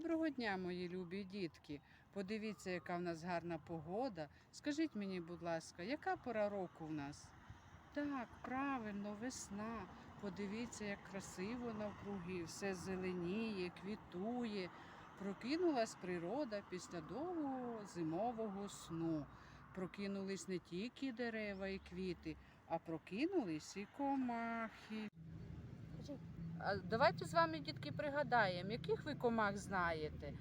Доброго дня, мої любі дітки. Подивіться, яка в нас гарна погода. Скажіть мені, будь ласка, яка пора року в нас? Так, правильно, весна. Подивіться, як красиво навкруги, все зеленіє, квітує. Прокинулась природа після довгого зимового сну. Прокинулись не тільки дерева і квіти, а прокинулись і комахи. Давайте з вами, дітки, пригадаємо, яких ви комах знаєте.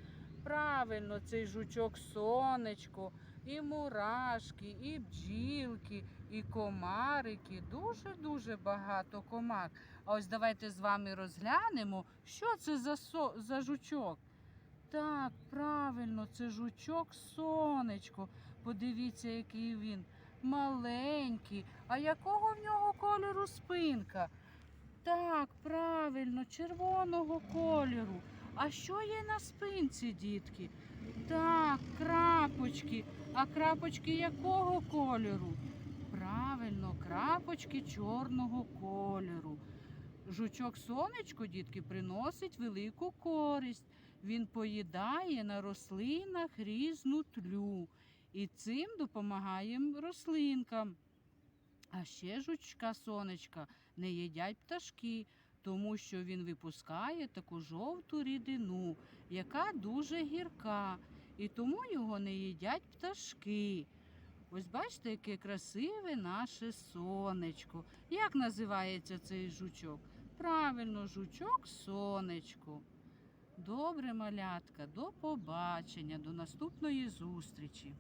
Правильно, цей жучок сонечко, і мурашки, і бджілки, і комарики. Дуже-дуже багато комах. А ось давайте з вами розглянемо, що це за, со... за жучок. Так, правильно, це жучок сонечко. Подивіться, який він маленький. А якого в нього кольору спинка? Так, правильно, червоного кольору. А що є на спинці, дітки? Так, крапочки. А крапочки якого кольору? Правильно, крапочки чорного кольору. Жучок сонечко, дітки, приносить велику користь. Він поїдає на рослинах різну тлю і цим допомагає рослинкам. А ще жучка сонечка не їдять пташки, тому що він випускає таку жовту рідину, яка дуже гірка, і тому його не їдять пташки. Ось бачите, яке красиве наше сонечко. Як називається цей жучок? Правильно, жучок сонечко. Добре, малятка, до побачення, до наступної зустрічі.